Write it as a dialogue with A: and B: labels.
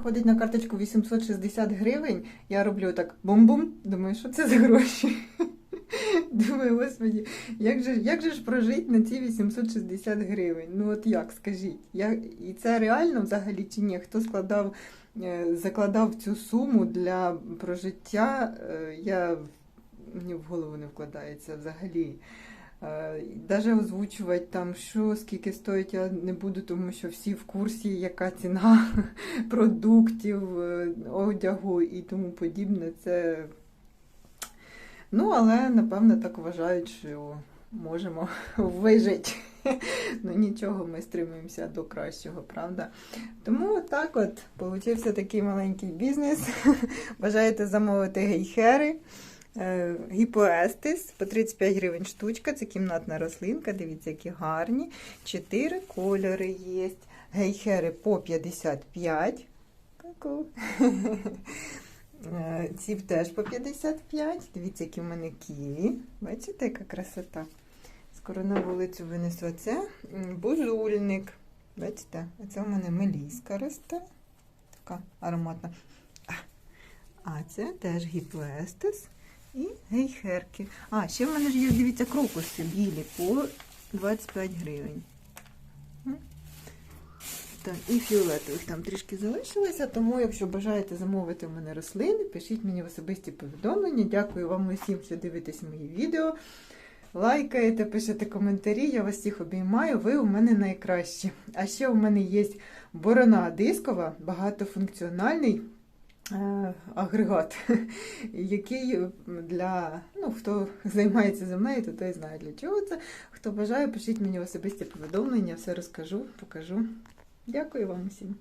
A: приходить на карточку 860 гривень, я роблю так бум-бум, думаю, що це за гроші. Думаю, господі, як же, як же ж прожити на ці 860 гривень? Ну от як, скажіть? Я, і це реально взагалі чи ні? Хто складав, е, закладав цю суму для прожиття, е, я мені в голову не вкладається взагалі. Навіть озвучувати там, що скільки стоїть, я не буду, тому що всі в курсі, яка ціна продуктів, е, одягу і тому подібне. Це Ну, але напевно так вважають, що можемо вижити. Ну нічого, ми стримуємося до кращого, правда? Тому так от получився такий маленький бізнес. Бажаєте замовити гейхери, е, гіпоестис по 35 гривень штучка, це кімнатна рослинка, дивіться, які гарні. Чотири кольори є. Гейхери по 55. Ку-ку. Е, Ці теж по 55. Дивіться, які в мене ківі. Бачите, яка красота. Скоро на вулицю винесу це бузульник. Бачите, оце в мене меліска росте. Така ароматна. А, це теж гіпоестис і гейхерки. А, ще в мене ж є, дивіться, крокуси білі по 25 гривень. Так, і фіолетових там трішки залишилося, тому якщо бажаєте замовити в мене рослини, пишіть мені в особисті повідомлення. Дякую вам усім, що дивитесь мої відео. Лайкаєте, пишете коментарі, я вас всіх обіймаю, ви у мене найкращі. А ще у мене є борона дискова, багатофункціональний агрегат, який для, ну, хто займається землею, то той знає для чого це. Хто бажає, пишіть мені особисті повідомлення, все розкажу, покажу. Дякую вам усім.